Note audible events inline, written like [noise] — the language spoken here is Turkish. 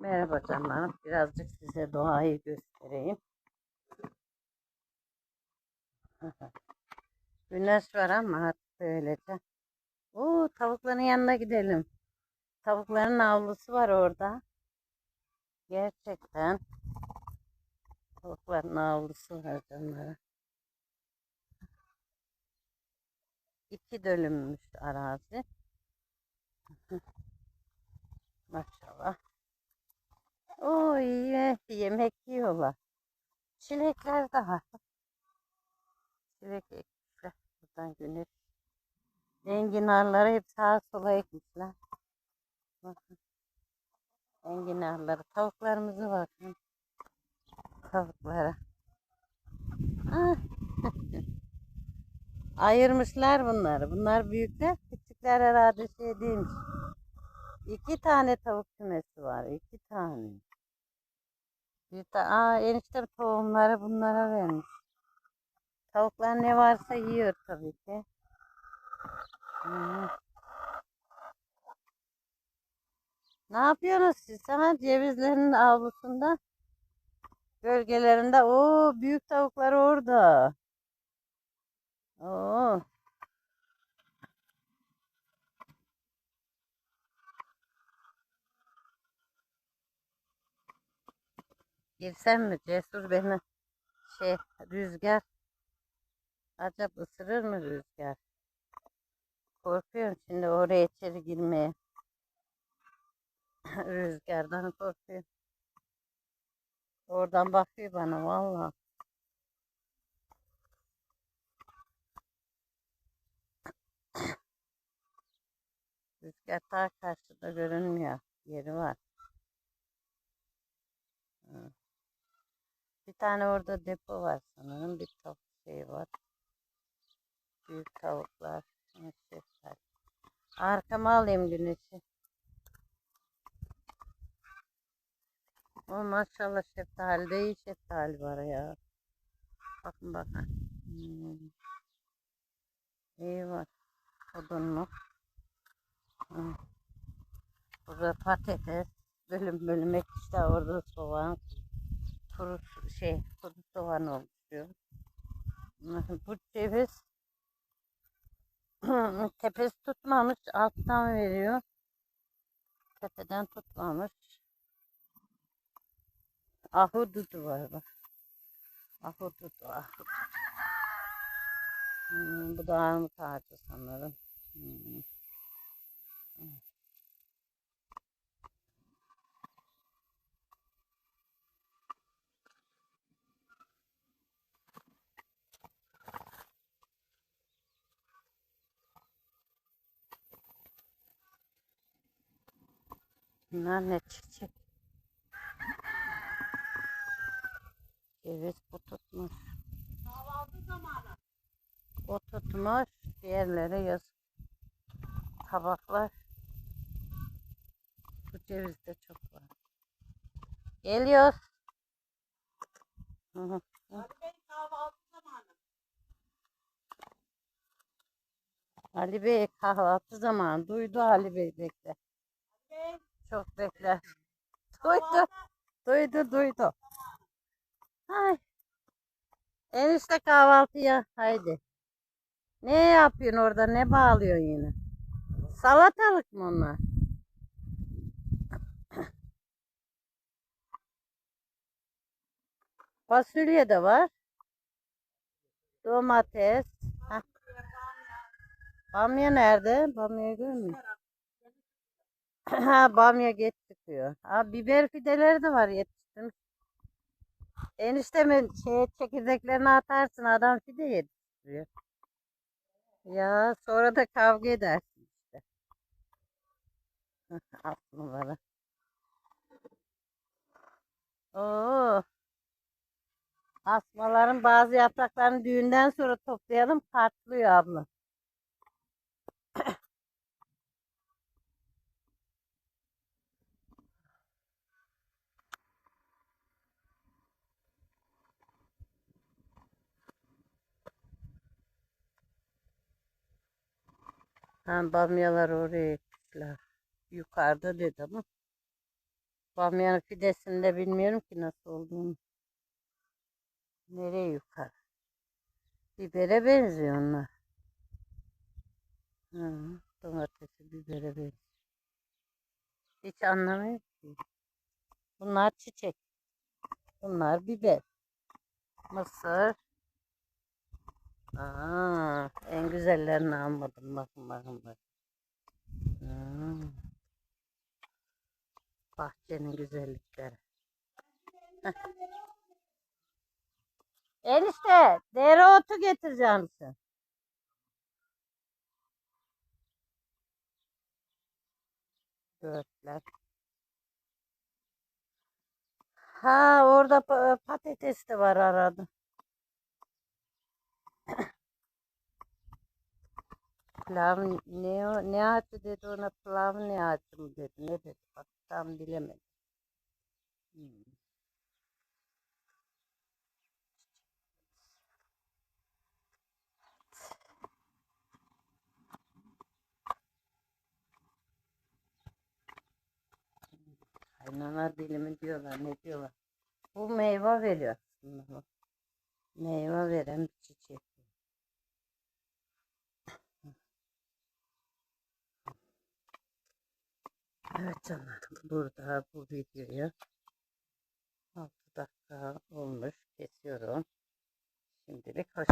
Merhaba canlarım. Birazcık size doğayı göstereyim. [laughs] Güneş var ama artık böylece. Oo, tavukların yanına gidelim. Tavukların avlusu var orada. Gerçekten. Tavukların avlusu var canlarım. İki dönümmüş arazi. [laughs] Maşallah. İyi yemek yiyorlar. Çilekler de var. Çilek ekmişler. Buradan güneş. Enginarları hep sağa sola ekmişler. Bakın. Enginarları. Tavuklarımızı bakın. Tavuklara. Ah. [laughs] Ayırmışlar bunları. Bunlar büyükler. Küçükler herhalde şey değilmiş. İki tane tavuk kümesi var. iki tane. Bir ta Aa, eniştem tohumları bunlara vermiş. Tavuklar ne varsa yiyor tabii ki. Hmm. Ne yapıyorsunuz siz? Ha, cevizlerin avlusunda, gölgelerinde. Oo, büyük tavuklar orada. Oo. Girsem mi? Cesur beni şey rüzgar acaba ısırır mı rüzgar? Korkuyorum şimdi oraya içeri girmeye. [laughs] Rüzgardan korkuyorum. Oradan bakıyor bana valla. [coughs] Rüzgar ta karşıda görünmüyor. Yeri var. Hı. Bir tane orada depo var sanırım. Bir tavuk şey var. Büyük tavuklar. Şeftali. Arkama alayım güneşi. O maşallah şeftali de iyi şeftali var ya. Bakın bakın. Hmm. İyi var. Odunlu. Hı. Burada patates. Bölüm bölüm ekmişler orada soğan. Kuru su- şey kuru soğan oluşuyor. Bu ceviz [clears throat] tepesi tutmamış alttan veriyor. Tepeden tutmamış. Ahududu var bak. Ahududu, ahududu. Hmm, bu da armut ağacı sanırım. Hmm. Bunlar ne çiçek? Ceviz bu tutmuş. O tutmuş. Diğerleri yazık. Tabaklar. Bu cevizde çok var. Geliyoruz. Hı hı. Ali Bey kahvaltı zamanı. Duydu Ali Bey bekle. Çok bekle. Duydu. Duydu duydu. Hay. Enişte kahvaltıya haydi. Ne yapıyorsun orada? Ne bağlıyorsun yine? Salatalık mı onlar? [coughs] Fasulye de var. Domates. Bamya nerede? Bamya görmüyor. Bamya geç çıkıyor. Ha biber fideleri de var yetiştirmiş. Eniştemin şey çekirdeklerini atarsın adam fide yetiştiriyor. Ya sonra da kavga edersin işte. Aslında. Oo. Asmaların bazı yapraklarını düğünden sonra toplayalım patlıyor abla. Ha, bamyalar oraya gittiler. Yukarıda dedi ama. Bamyanın fidesini de bilmiyorum ki nasıl olduğunu. Nereye yukarı? Bibere benziyor onlar. Hı, domatesi bibere benziyor. Hiç anlamıyorum ki. Bunlar çiçek. Bunlar biber. Mısır. Aa, en güzellerini almadım. Bakın bakın bakın. Hmm. Bahçenin güzellikleri. Heh. Enişte dereotu getireceğim sen. Dörtler. Ha orada pa- patates de var arada. Pilav ne o ne ağacı dedi ona pilav ne ağacı mı dedi ne dedi bak tam bilemedim. Hmm. Kaynana dilimi diyorlar ne diyorlar. Bu meyve veriyor aslında bu. Meyve veren bir çiçek. Evet canlarım burada bu videoyu 6 dakika olmuş kesiyorum. Şimdilik hoş.